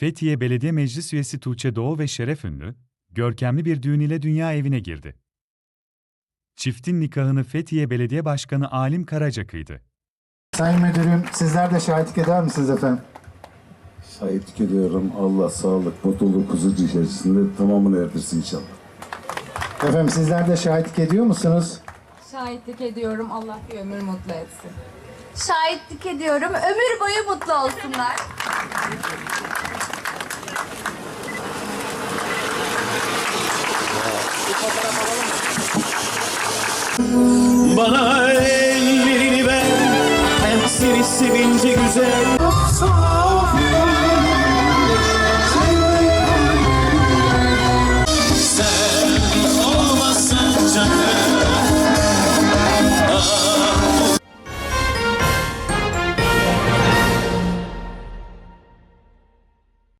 Fethiye Belediye Meclis Üyesi Tuğçe Doğu ve Şeref Ünlü, görkemli bir düğün ile dünya evine girdi. Çiftin nikahını Fethiye Belediye Başkanı Alim Karaca kıydı. Sayın Müdürüm, sizler de şahitlik eder misiniz efendim? Şahitlik ediyorum. Allah sağlık, mutluluk, huzur içerisinde tamamını erdirsin inşallah. Efendim sizler de şahitlik ediyor musunuz? Şahitlik ediyorum. Allah bir ömür mutlu etsin. Şahitlik ediyorum. Ömür boyu mutlu olsunlar. Bana ellerini ver. Hem seni sevince güzel. Sonra